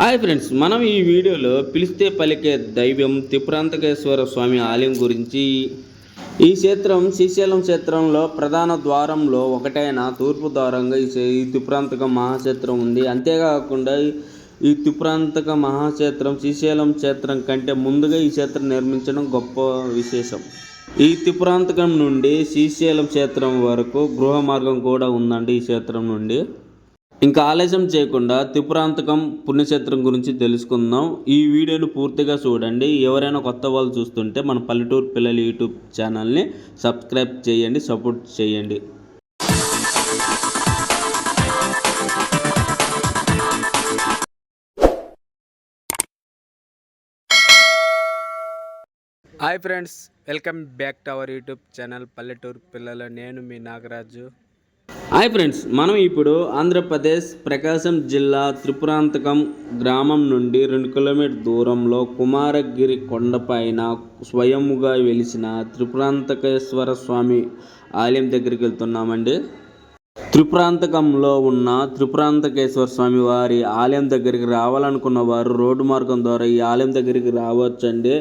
Hi friends మనం ఈ వీడియోలో పిలిస్తే పలికే దైవం త్రిపురాంతకేశ్వర స్వామి ఆలయం గురించి. ఈ క్షేత్రం శ్రీశైలం క్షేత్రంలో ప్రధాన ద్వారంలో ఒకటైన తూర్పు ద్వారంగా ఈ త్రిపురాంతక మహాక్షేత్రం ఉంది. అంతేకాకుండా ఈ- ఈ త్రిపురాంతక మహాక్షేత్రం శ్రీశైలం క్షేత్రం కంటే ముందుగా ఈ క్షేత్రం నిర్మించడం గొప్ప విశేషం. ఈ త్రిపురాంతకం నుండి శ్రీశైలం క్షేత్రం వరకు గృహ మార్గం కూడా ఉందండి ఈ క్షేత్రం నుండి. ఇంకా ఆలస్యం చేయకుండా త్రిపురాంతకం పుణ్యక్షేత్రం గురించి తెలుసుకుందాం. ఈ వీడియోను పూర్తిగా చూడండి. ఎవరైనా కొత్త వాళ్ళు చూస్తుంటే మన పల్లెటూరు పిల్లల యూట్యూబ్ ఛానల్ని సబ్స్క్రైబ్ చేయండి సపోర్ట్ చేయండి. Hi friends welcome back to our YouTube channel పల్లెటూరు పిల్లల. నేను మీ నాగరాజు. హాయ్ ఫ్రెండ్స్ మనం ఇప్పుడు ఆంధ్రప్రదేశ్ ప్రకాశం జిల్లా త్రిపురాంతకం గ్రామం నుండి రెండు కిలోమీటర్ దూరంలో కుమారగిరి కొండపైన స్వయముగా వెలిసిన త్రిపురాంతకేశ్వర స్వామి ఆలయం దగ్గరికి వెళ్తున్నామండి. త్రిపురాంతకంలో ఉన్న త్రిపురాంతకేశ్వర స్వామి వారి ఆలయం దగ్గరికి రావాలనుకున్న వారు రోడ్డు మార్గం ద్వారా ఈ ఆలయం దగ్గరికి రావచ్చండి.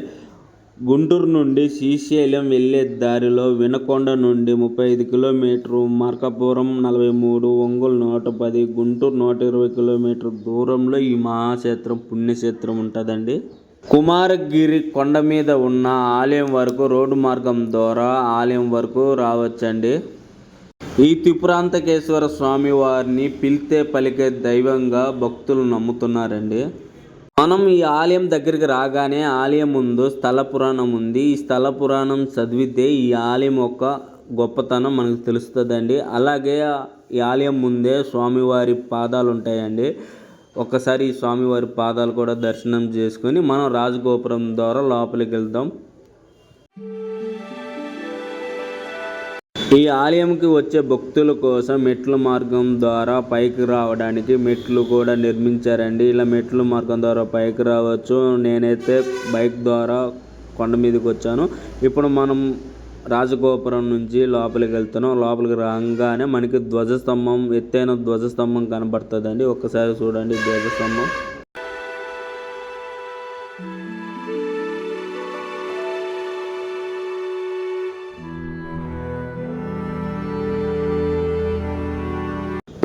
గుంటూరు నుండి శ్రీశైలం వెళ్ళే దారిలో వినకొండ నుండి ముప్పై ఐదు కిలోమీటరు మార్కాపురం నలభై మూడు ఒంగోలు నూట పది గుంటూరు నూట ఇరవై కిలోమీటర్ దూరంలో ఈ మహాక్షేత్రం పుణ్యక్షేత్రం ఉంటుందండి. కుమారగిరి కొండ మీద ఉన్న ఆలయం వరకు రోడ్డు మార్గం ద్వారా ఆలయం వరకు రావచ్చండి. ఈ త్రిపురాంతకేశ్వర స్వామి వారిని పిలితే పలికే దైవంగా భక్తులు నమ్ముతున్నారండి. మనం ఈ ఆలయం దగ్గరికి రాగానే ఆలయం ముందు స్థల పురాణం ఉంది. ఈ స్థల పురాణం చదివితే ఈ ఆలయం యొక్క గొప్పతనం మనకు తెలుస్తుందండి. అలాగే ఈ ఆలయం ముందే స్వామివారి పాదాలు ఉంటాయండి. ఒక్కసారి ఈ స్వామివారి పాదాలు కూడా దర్శనం చేసుకొని మనం రాజగోపురం ద్వారా లోపలికి వెళ్దాం. ఈ ఆలయంకి వచ్చే భక్తుల కోసం మెట్ల మార్గం ద్వారా పైకి రావడానికి మెట్లు కూడా నిర్మించారండి. ఇలా మెట్ల మార్గం ద్వారా పైకి రావచ్చు. నేనైతే బైక్ ద్వారా కొండ మీదకి వచ్చాను. ఇప్పుడు మనం రాజగోపురం నుంచి లోపలికి వెళ్తున్నాం. లోపలికి రాగానే మనకి ధ్వజస్తంభం ఎత్తైన ధ్వజస్తంభం కనబడుతుందండి. ఒక్కసారి చూడండి ధ్వజస్తంభం.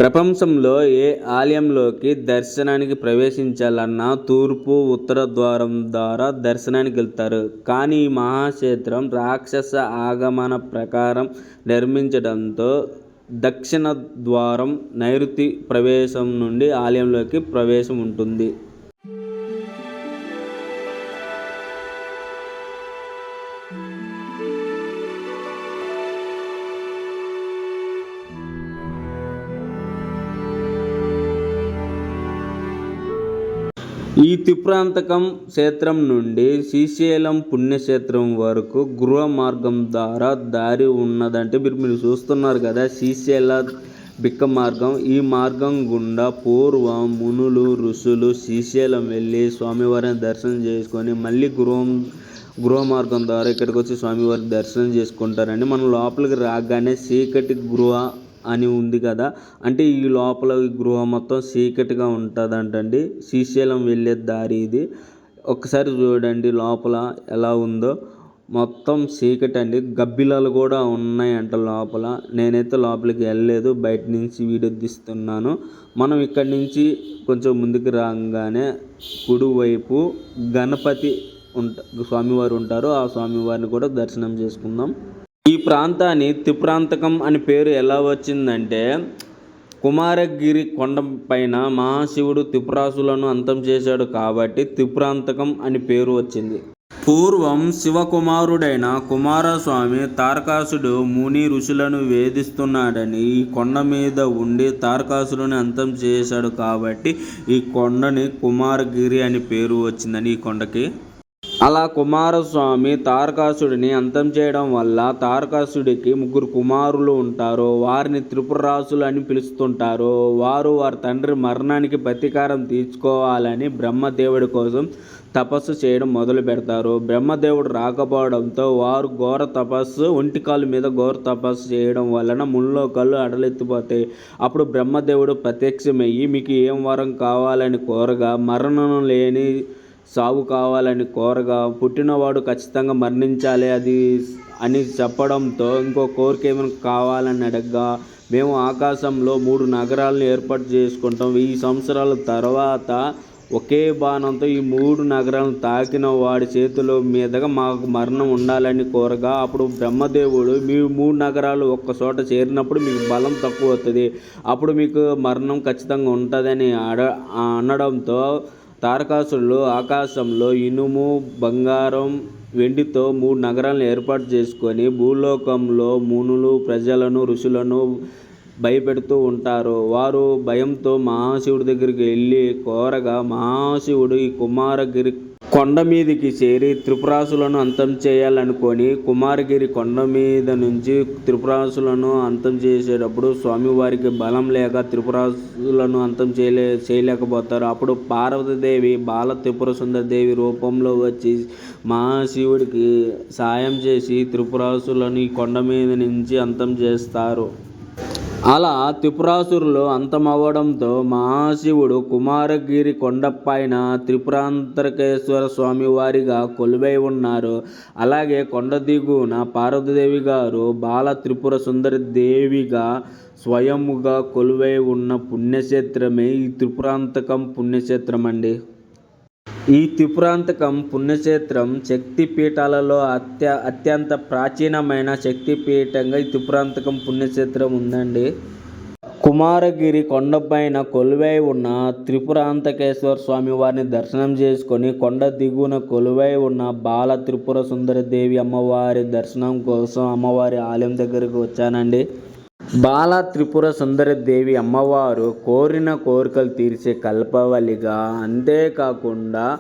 ప్రపంచంలో ఏ ఆలయంలోకి దర్శనానికి ప్రవేశించాలన్నా తూర్పు ఉత్తర ద్వారం ద్వారా దర్శనానికి వెళ్తారు. కానీ ఈ మహాక్షేత్రం రాక్షస ఆగమన ప్రకారం నిర్మించడంతో దక్షిణ ద్వారం నైరుతి ప్రవేశం నుండి ఆలయంలోకి ప్రవేశం ఉంటుంది. ఈ త్రిప్రాంతకం క్షేత్రం నుండి శ్రీశైలం పుణ్యక్షేత్రం వరకు గృహ మార్గం ద్వారా దారి ఉన్నదంటే మీరు మీరు చూస్తున్నారు కదా శ్రీశైల బిక్క మార్గం. ఈ మార్గం గుండా పూర్వం మునులు ఋషులు శ్రీశైలం వెళ్ళి స్వామివారిని దర్శనం చేసుకొని మళ్ళీ గృహం గృహ మార్గం ద్వారా ఇక్కడికి వచ్చి స్వామివారి దర్శనం చేసుకుంటారండి. మనం లోపలికి రాగానే చీకటి గృహ అని ఉంది కదా. అంటే ఈ లోపల గృహం గృహ మొత్తం చీకటిగా ఉంటుందంటండి. శ్రీశైలం వెళ్ళే దారి ఇది. ఒకసారి చూడండి లోపల ఎలా ఉందో. మొత్తం చీకటి అండి గబ్బిలాలు కూడా ఉన్నాయంట లోపల. నేనైతే లోపలికి వెళ్ళలేదు. బయట నుంచి వీడియో తీస్తున్నాను. మనం ఇక్కడి నుంచి కొంచెం ముందుకు రాగానే కుడివైపు గణపతి ఉంట స్వామివారు ఉంటారు. ఆ స్వామివారిని కూడా దర్శనం చేసుకుందాం. ఈ ప్రాంతాన్ని త్రిప్రాంతకం అని పేరు ఎలా వచ్చిందంటే కుమారగిరి కొండ పైన మహాశివుడు త్రిపురాసులను అంతం చేశాడు కాబట్టి త్రిప్రాంతకం అని పేరు వచ్చింది. పూర్వం శివకుమారుడైన కుమారస్వామి తారకాసుడు ముని ఋషులను వేధిస్తున్నాడని ఈ కొండ మీద ఉండి తారకాసురుని అంతం చేశాడు కాబట్టి ఈ కొండని కుమారగిరి అని పేరు వచ్చిందని ఈ కొండకి అలా కుమారస్వామి తారకాసుడిని అంతం చేయడం వల్ల తారకాసుడికి ముగ్గురు కుమారులు ఉంటారు. వారిని త్రిపురరాసులు అని పిలుస్తుంటారు. వారు వారి తండ్రి మరణానికి ప్రతీకారం తీర్చుకోవాలని బ్రహ్మదేవుడి కోసం తపస్సు చేయడం మొదలు పెడతారు. బ్రహ్మదేవుడు రాకపోవడంతో వారు ఘోర తపస్సు ఒంటికాలు మీద ఘోర తపస్సు చేయడం వలన ముల్లోకాలు అడలెత్తిపోతాయి. అప్పుడు బ్రహ్మదేవుడు ప్రత్యక్షమయ్యి మీకు ఏం వరం కావాలని కోరగా మరణం లేని సాగు కావాలని కోరగా పుట్టినవాడు ఖచ్చితంగా మరణించాలి అది అని చెప్పడంతో ఇంకో కోరిక ఏమైనా కావాలని అడగగా మేము ఆకాశంలో మూడు నగరాలను ఏర్పాటు చేసుకుంటాం. వెయ్యి సంవత్సరాల తర్వాత ఒకే బాణంతో ఈ మూడు నగరాలను తాకిన వాడి చేతుల మీదుగా మాకు మరణం ఉండాలని కోరగా అప్పుడు బ్రహ్మదేవుడు మీ మూడు నగరాలు ఒక్క చోట చేరినప్పుడు మీకు బలం తక్కువ అవుతుంది అప్పుడు మీకు మరణం ఖచ్చితంగా ఉంటుందని అడ అనడంతో తారకాసురులు ఆకాశంలో ఇనుము బంగారం వెండితో మూడు నగరాలను ఏర్పాటు చేసుకొని భూలోకంలో మునులు ప్రజలను ఋషులను భయపెడుతూ ఉంటారు. వారు భయంతో మహాశివుడి దగ్గరికి వెళ్ళి కోరగా మహాశివుడు ఈ కుమారగిరి కొండ మీదికి చేరి త్రిపురాసులను అంతం చేయాలనుకొని కుమారగిరి కొండ మీద నుంచి త్రిపురాసులను అంతం చేసేటప్పుడు స్వామివారికి బలం లేక త్రిపురాసులను అంతం చేయలే చేయలేకపోతారు. అప్పుడు పార్వతీదేవి బాల త్రిపుర సుందరదేవి రూపంలో వచ్చి మహాశివుడికి సాయం చేసి త్రిపురాసులను ఈ కొండ మీద నుంచి అంతం చేస్తారు. అలా త్రిపురాసురులు అంతమవ్వడంతో మహాశివుడు కుమారగిరి కొండపైన త్రిపురాంతరకేశ్వర స్వామి వారిగా కొలువై ఉన్నారు. అలాగే కొండ దిగువన పార్వతీదేవి గారు బాల త్రిపుర సుందరి దేవిగా స్వయముగా కొలువై ఉన్న పుణ్యక్షేత్రమే ఈ త్రిపురాంతకం పుణ్యక్షేత్రం అండి ఈ త్రిపురాంతకం పుణ్యక్షేత్రం శక్తిపీఠాలలో అత్య అత్యంత ప్రాచీనమైన శక్తిపీఠంగా ఈ త్రిపురాంతకం పుణ్యక్షేత్రం ఉందండి. కుమారగిరి కొండపైన కొలువై ఉన్న త్రిపురాంతకేశ్వర స్వామి వారిని దర్శనం చేసుకొని కొండ దిగువన కొలువై ఉన్న బాల త్రిపుర సుందరదేవి అమ్మవారి దర్శనం కోసం అమ్మవారి ఆలయం దగ్గరకు వచ్చానండి. బాల త్రిపుర సుందరి దేవి అమ్మవారు కోరిన కోరికలు తీర్చే కల్పవలిగా. అంతేకాకుండా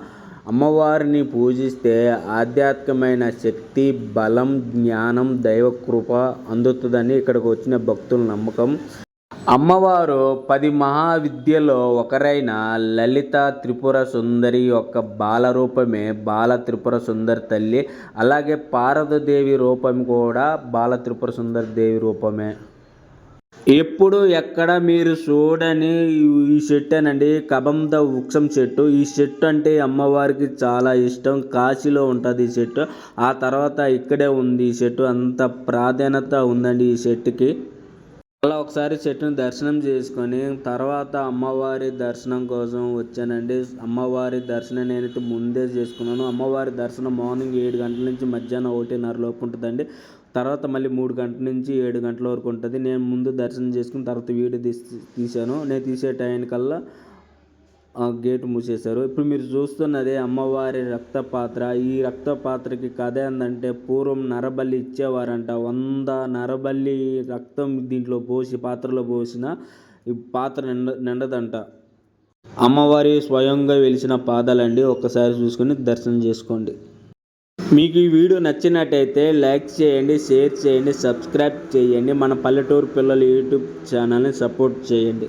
అమ్మవారిని పూజిస్తే ఆధ్యాత్మికమైన శక్తి బలం జ్ఞానం దైవకృప అందుతుందని ఇక్కడికి వచ్చిన భక్తుల నమ్మకం. అమ్మవారు పది మహావిద్యలో ఒకరైన లలిత త్రిపుర సుందరి యొక్క బాలరూపమే బాల త్రిపుర సుందరి తల్లి. అలాగే పార్వతీదేవి రూపం కూడా బాల త్రిపుర సుందరి దేవి రూపమే. ఎప్పుడు ఎక్కడ మీరు చూడని ఈ చెట్టు అనండి కబంద వృక్షం చెట్టు. ఈ చెట్టు అంటే అమ్మవారికి చాలా ఇష్టం. కాశీలో ఉంటుంది ఈ చెట్టు. ఆ తర్వాత ఇక్కడే ఉంది ఈ చెట్టు. అంత ప్రాధాన్యత ఉందండి ఈ చెట్టుకి. అలా ఒకసారి చెట్టుని దర్శనం చేసుకొని తర్వాత అమ్మవారి దర్శనం కోసం వచ్చానండి. అమ్మవారి దర్శనం నేనైతే ముందే చేసుకున్నాను. అమ్మవారి దర్శనం మార్నింగ్ ఏడు గంటల నుంచి మధ్యాహ్నం ఒకటిన్నర లోపు ఉంటుందండి. తర్వాత మళ్ళీ మూడు గంటల నుంచి ఏడు గంటల వరకు ఉంటుంది. నేను ముందు దర్శనం చేసుకుని తర్వాత వీడియో తీసి తీశాను. నేను తీసే టైం కల్లా గేటు మూసేశారు. ఇప్పుడు మీరు చూస్తున్నది అమ్మవారి రక్తపాత్ర. ఈ రక్తపాత్రకి కథ ఏంటంటే పూర్వం నరబలి ఇచ్చేవారంట. వంద నరబలి రక్తం దీంట్లో పోసి పాత్రలో పోసిన ఈ పాత్ర నిండ నిండదంట. అమ్మవారి స్వయంగా వెలిసిన పాదాలండి. ఒక్కసారి చూసుకొని దర్శనం చేసుకోండి. మీకు ఈ వీడియో నచ్చినట్టయితే లైక్ చేయండి షేర్ చేయండి సబ్స్క్రైబ్ చేయండి. మన పల్లెటూరు పిల్లలు యూట్యూబ్ ఛానల్ని సపోర్ట్ చేయండి.